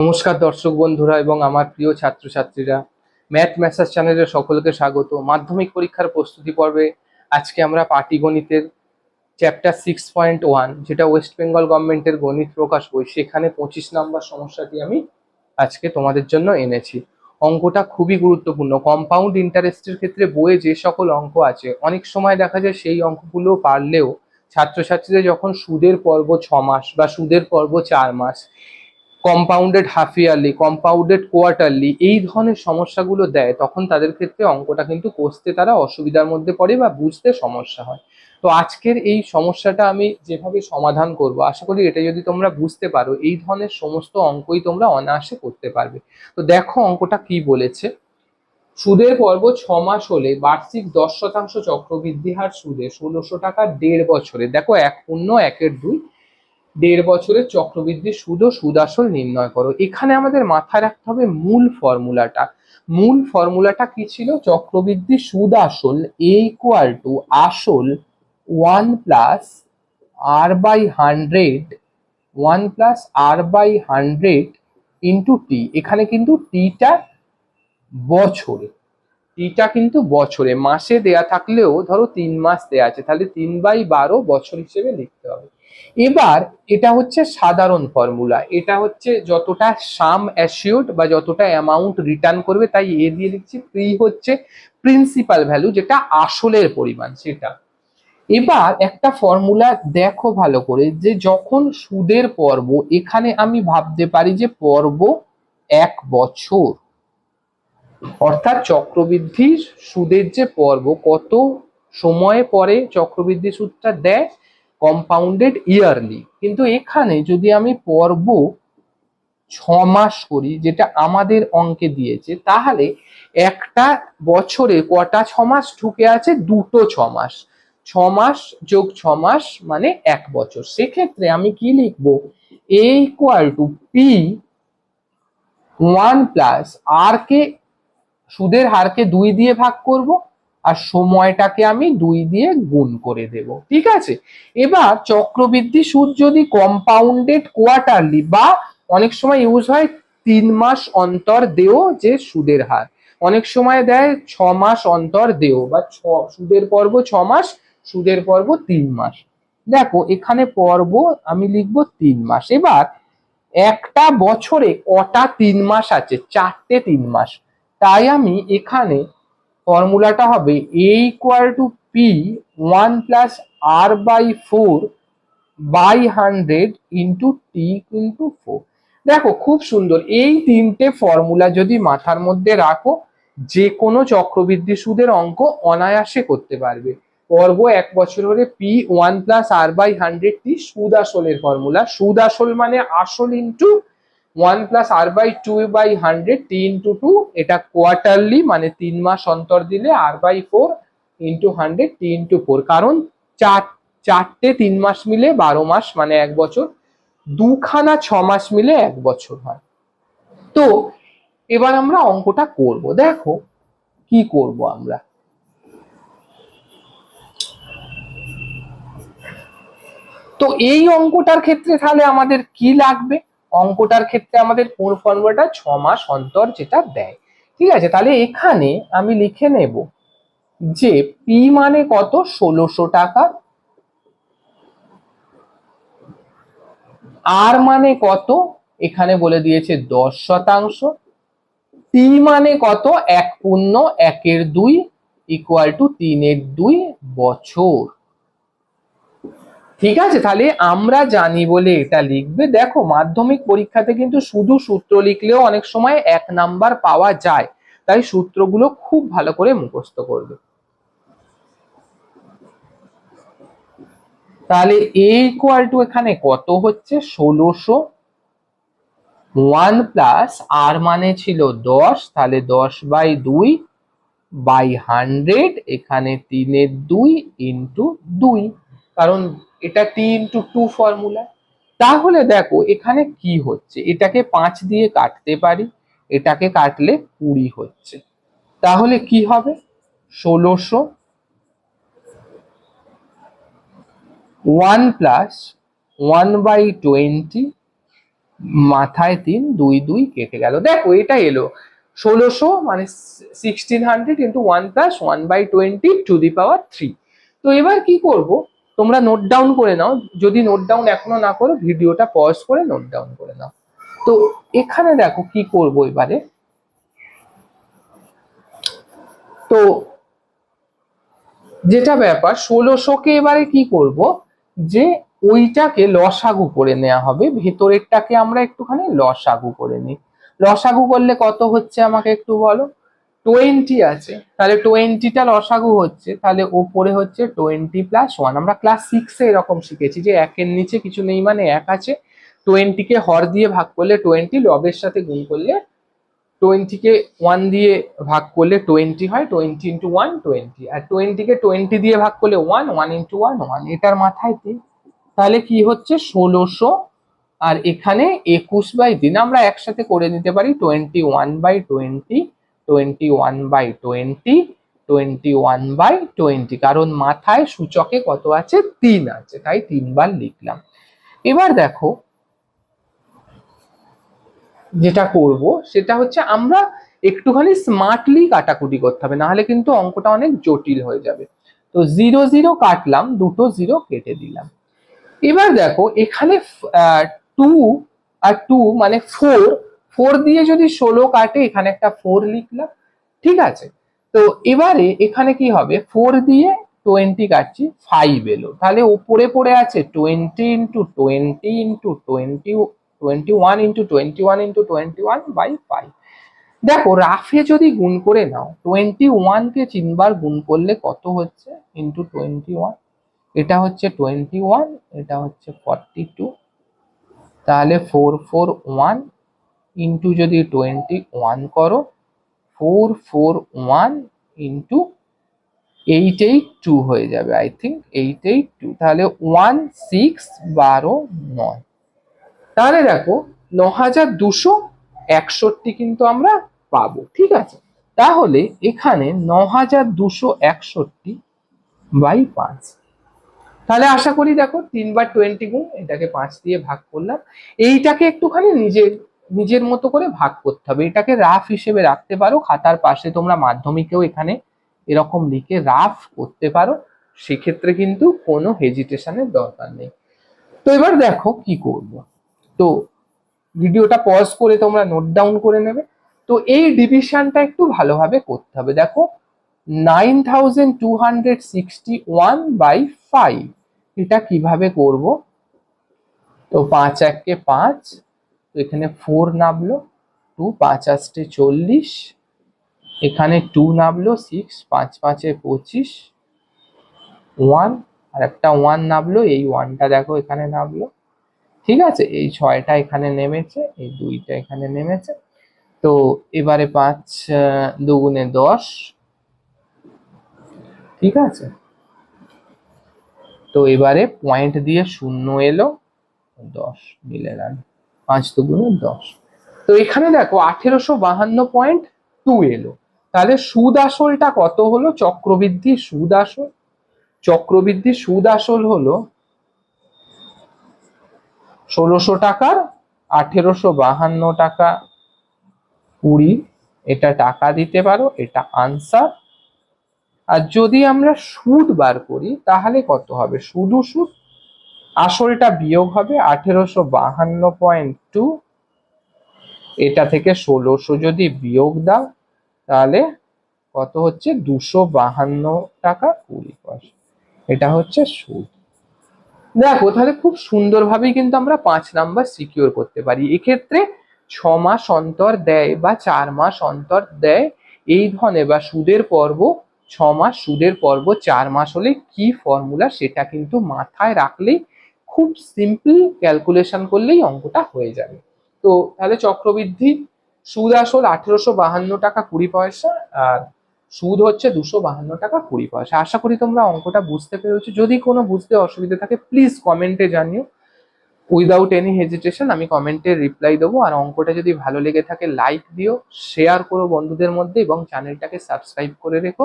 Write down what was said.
নমস্কার দর্শক বন্ধুরা এবং আমার প্রিয় ছাত্রছাত্রীরা। ম্যাথ ম্যাসাজ চ্যানেলের সকলকে স্বাগত। মাধ্যমিক পরীক্ষার প্রস্তুতি পর্বে আজকে আমরা পাটিগণিতের চ্যাপ্টার সিক্স পয়েন্ট ওয়ান যেটা ওয়েস্ট বেঙ্গল গভর্নমেন্টের গণিত প্রকাশ বই, সেখানে পঁচিশ নম্বর সমস্যাটি আমি আজকে তোমাদের জন্য এনেছি। অঙ্কটা খুবই গুরুত্বপূর্ণ। কম্পাউন্ড ইন্টারেস্টের ক্ষেত্রে বইয়ে যে সকল অঙ্ক আছে, অনেক সময় দেখা যায় সেই অঙ্কগুলো পারলেও ছাত্রছাত্রীরা যখন সুদের পর্ব ছ মাস বা সুদের পর্ব চার মাস compounded half yearly compounded quarterly এই ধরনের সমস্যাগুলো দেয়, তখন তাদের ক্ষেত্রে অঙ্কটা কিন্তু কষতে তারা অসুবিধার মধ্যে পড়ে বা বুঝতে সমস্যা হয়। তো আজকের এই সমস্যাটা আমি যেভাবে সমাধান করব, আশা করি এটা যদি তোমরা বুঝতে পারো, এই ধরনের সমস্ত অঙ্কই তোমরা অনায়াসে করতে পারবে। তো দেখো অঙ্কটা কি বলেছে। সুদের পর্ব ছ মাস হলে বার্ষিক দশ শতাংশ চক্রবৃদ্ধি হার সুদে ষোলোশো টাকা দেড় বছরে, দেখো এক পূর্ণ, একের দুই দেড় বছরের চক্রবৃদ্ধি সুদ ও সুদ আসল নির্ণয় করো। এখানে আমাদের মাথায় রাখতে হবে মূল ফর্মুলাটা। মূল ফর্মুলাটা কি ছিল? চক্রবৃদ্ধি সুদ আসল এ ইকুয়াল টু আসল one plus R by hundred one plus R by hundred into T এখানে কিন্তু টিটা বছরে। টিটা কিন্তু বছরে। মাসে দেয়া থাকলেও ধরো তিন মাস দেয়া আছে, তাহলে তিন বাই বারো বছর হিসেবে লিখতে হবে। এবার এটা হচ্ছে সাধারণ ফর্মুলা এটা হচ্ছে যতটা সাম অ্যাসিওর্ড বা যতটা অ্যামাউন্ট রিটার্ন করবে তাই এ দিয়ে লিখছি প্রি হচ্ছে প্রিন্সিপাল ভ্যালু যেটা আসলের পরিমাণ সেটা। এবার একটা ফর্মুলা দেখো ভালো করে যে যখন সুদের পর্ব, এখানে আমি ভাবতে পারি যে পর্ব এক বছর। অর্থাৎ চক্রবৃদ্ধির সুদের যে পর্ব, কত সময় পরে চক্রবৃদ্ধি সুদটা দেয়? কম্পাউন্ডেড ইয়ারলি কিন্তু এখানে যদি আমি পর্ব ছ মাস করি, যেটা আমাদের অঙ্কে দিয়েছে, তাহলে একটা বছরে কটা ছ মাস ঢুকে আছে? দুটো ছ মাস ছ মাস যোগ ছ মাস মানে এক বছর। সেক্ষেত্রে আমি কি লিখব? A equal to P one plus R কে, সুদের হারকে দুই দিয়ে ভাগ করব। আর সময়টাকে আমি দুই দিয়ে গুণ করে দেব, ঠিক আছে? এবার চক্রবৃদ্ধি সুদ যদি কম্পাউন্ডেড কোয়ার্টারলি বা অনেক সময় ইউজ হয় তিন মাস অন্তর দেও যে সুদের হার। অনেক সময় দেয় ছ মাস অন্তর দেও বা ছ, সুদের পর্ব ছ মাস, সুদের পর্ব তিন মাস। দেখো, এখানে পর্ব আমি লিখব তিন মাস। এবার একটা বছরে কটা তিন মাস আছে? চারটে তিন মাস। তাই আমি এখানে ফর্মুলাটা হবে A equal to P one plus R by four by hundred into T into four দেখো, খুব সুন্দর। এই তিনটে ফর্মুলা যদি মাথার মধ্যে রাখো যে কোনো চক্রবৃদ্ধি সুদের অঙ্ক অনায়াসে করতে পারবে। পর্ব এক বছর হলে P one plus R by hundred T সুদ আসলের ফর্মুলা সুদ আসল মানে আসল into one plus R by two by hundred T into two এটা কোয়ার্টারলি মানে তিন মাস অন্তর দিলে R by four into hundred T into four কারণ চার, চারটে তিন মাস মিলে বারো মাস মানে এক বছর। দুখানা ছ মাস মিলে এক বছর হয়। তো, এবার আমরা অঙ্কটা করব। দেখো, কি করব আমরা? তো এই অঙ্কটার ক্ষেত্রে তাহলে আমাদের কি লাগবে? অঙ্কটার ক্ষেত্রে আমাদের কোন ফর্মুলাটা ছ মাস অন্তর যেটা দেয়। ঠিক আছে? তাহলে এখানে আমি লিখে নেব যে পি মানে কত? ষোলোশো টাকা। আর মানে কত? এখানে বলে দিয়েছে দশ শতাংশ। টি মানে কত? এক পূর্ণ একের দুই ইকুয়াল টু তিনের দুই বছর। ঠিক আছে, তাহলে আমরা জানি বলে এটা লিখবে। দেখো, মাধ্যমিক পরীক্ষাতে কিন্তু শুধু সূত্র লিখলেও অনেক সময় এক নাম্বার পাওয়া যায়। তাই সূত্রগুলো খুব ভালো করে মুখস্থ করবে। তাহলে এ ইকুয়াল টু এখানে কত হচ্ছে? ষোলোশো ওয়ান প্লাস আর মানে ছিল দশ, তাহলে দশ বাই দুই বাই হান্ড্রেড এখানে তিনের দুই ইন্টু দুই। কারণ এটা টি ইন্টু টু ফর্মুলা তাহলে দেখো, এখানে কি হচ্ছে? এটাকে পাঁচ দিয়ে কাটতে পারি, এটাকে কাটলে কুড়ি হচ্ছে। তাহলে কি হবে? ষোলোশো one plus one by twenty মাথায় তিন, দুই দুই কেটে গেল। দেখো, এটা এলো। ষোলোশো মানে sixteen hundred into one plus one by twenty to the power three তো এবার কি করব? তোমরা নোট ডাউন করে নাও। যদি নোট ডাউন এখনও না করো, ভিডিওটা পজ করে নোট ডাউন করে নাও। তো এখানে দেখো কি করব এবারে। তো যেটা ব্যাপার, ষোলোশোকে এবারে কি করব? যে ওইটাকে লসাগু করে নেওয়া হবে। ভেতরেরটাকে আমরা একটুখানি লসাগু করে নিই। লসাগু করলে কত হচ্ছে আমাকে একটু বলো? টোয়েন্টি আছে, তাহলে টোয়েন্টিটা লসাগু হচ্ছে, তাহলে ওপরে হচ্ছে টোয়েন্টি প্লাস ওয়ান আমরা ক্লাস সিক্সে এরকম শিখেছি যে একের নিচে কিছু নেই মানে এক আছে। টোয়েন্টিকে হর দিয়ে ভাগ করলে টোয়েন্টি, লবের সাথে গুণ করলে টোয়েন্টিকে ওয়ান দিয়ে ভাগ করলে টোয়েন্টি হয়, টোয়েন্টি ইন্টু ওয়ান টোয়েন্টি। আর টোয়েন্টিকে টোয়েন্টি দিয়ে ভাগ করলে one one into one one এটার মাথায় তিন তাহলে কি হচ্ছে? ষোলোশো। আর এখানে একুশ বাই দিন আমরা একসাথে করে নিতে পারি, twenty one by twenty. Twenty one by twenty twenty one by twenty কারণ মাথায় সূচকে কত আছে? তিন আছে, তাই তিনবার লিখলাম। এবার দেখো, যেটা করব, সেটা হচ্ছে আমরা একটুখানি স্মার্টলি কাটাকুটি করতে হবে, নাহলে কিন্তু অঙ্কটা অনেক জটিল হয়ে যাবে। তো জিরো জিরো কাটলাম, দুটো জিরো কেটে দিলাম। এবার দেখো, এখানে টু আর টু মানে ফোর ফোর দিয়ে যদি ষোলো কাটে, এখানে একটা ফোর লিখলাম, ঠিক আছে? তো এবারে এখানে কি হবে? ফোর দিয়ে টোয়েন্টি কাটছি ফাইভ এলো। তাহলে উপরে পড়ে আছে twenty into twenty into twenty twenty one into twenty one into twenty one by five দেখো রাফে যদি গুণ করে নাও টোয়েন্টি ওয়ানকে তিনবার গুণ করলে কত হচ্ছে? ইন্টু টোয়েন্টি ওয়ান এটা হচ্ছে টোয়েন্টি ওয়ান এটা হচ্ছে ফর্টি টু তাহলে ফোর ফোর ওয়ান ইন্টু যদি টোয়েন্টি ওয়ান করো four four one into eight eight two হয়ে যাবে I think eight eight two তাহলে ওয়ান সিক্স বারো নয়। তাহলে দেখো ন হাজার দুশো একষট্টি কিন্তু আমরা পাবো, ঠিক আছে? তাহলে এখানে ন হাজার দুশো একষট্টি বাই পাঁচ। তাহলে আশা করি দেখো, তিনবার টোয়েন্টি গুণ, এটাকে পাঁচ দিয়ে ভাগ করলাম। এইটাকে একটুখানি নিজের নিজের মতো করে ভাগ করতে হবে। এটাকে রাফ হিসেবে রাখতে পারো। খাতার পাশে তোমরা মাধ্যমিকেও এখানে এরকম লিখে রাফ করতে পারো। সেক্ষেত্রে কিন্তু কোনো হেজিটেশনের দরকার নেই। তো এবার দেখো কি করব। তো ভিডিওটা পজ করে তোমরা নোট ডাউন করে নেবে। তো এই ডিভিশনটা একটু ভালোভাবে করতে হবে। দেখো nine thousand two hundred sixty one by five এটা কীভাবে করব? তো পাঁচ এককে পাঁচ এখানে ফোর নামলো টু পাঁচ আসতে চল্লিশ, এখানে টু নামলো সিক্স পাঁচ পাঁচে পঁচিশ ওয়ান আর একটা ওয়ান নামলো, এই ওয়ানটা দেখো এখানে নামলো। ঠিক আছে? এই ছয়টা এখানে নেমেছে, এই দুইটা এখানে নেমেছে। তো এবারে পাঁচ দুগুণে দশ। ঠিক আছে? তো এবারে পয়েন্ট দিয়ে শূন্য এলো, দশ মিলে গেল। পাঁচ দুগুণে দশ। তো এখানে দেখো আঠেরোশো বাহান্ন পয়েন্ট টু এলো। তাহলে সুদ আসলটা কত হলো? চক্রবৃদ্ধি সুদ আসল চক্রবৃদ্ধি সুদ আসল হলো ষোলোশো টাকার আঠেরোশো বাহান্ন টাকা। কুড়ি, এটা টাকা দিতে পারো, এটা আনসার আর যদি আমরা সুদ বার করি, তাহলে কত হবে? শুধু সুদ আসলটা বিয়োগ হবে আঠেরোশো বাহান্ন পয়েন্ট টু এটা থেকে ষোলোশো যদি বিয়োগ দাও, তাহলে কত হচ্ছে? দুশো বাহান্ন টাকা কুড়ি পয়সা। এটা হচ্ছে সুদ। দেখো, তাহলে খুব সুন্দরভাবেই কিন্তু আমরা পাঁচ নাম্বার সিকিউর করতে পারি। এক্ষেত্রে ছ মাস অন্তর দেয় বা চার মাস অন্তর দেয় এই ধরনের, বা সুদের পর্ব, ছ মাস সুদের পর্ব, চার মাস হলে কি ফর্মুলা সেটা কিন্তু মাথায় রাখলেই খুব সিম্পল ক্যালকুলেশন করলেই অঙ্কটা হয়ে যাবে। তো তাহলে চক্রবৃদ্ধি, সুদ আসল আঠেরোশো বাহান্ন টাকা কুড়ি পয়সা আর সুদ হচ্ছে দুশো বাহান্ন টাকা কুড়ি পয়সা। আশা করি তোমরা অঙ্কটা বুঝতে পেরেছ। যদি কোনো বুঝতে অসুবিধা থাকে প্লিজ কমেন্টে জানিও। উইদাউট এনি হেজিটেশন আমি কমেন্টে রিপ্লাই দেবো। আর অঙ্কটা যদি ভালো লেগে থাকে লাইক দিও শেয়ার করো বন্ধুদের মধ্যে এবং চ্যানেলটাকে সাবস্ক্রাইব করে রেখো।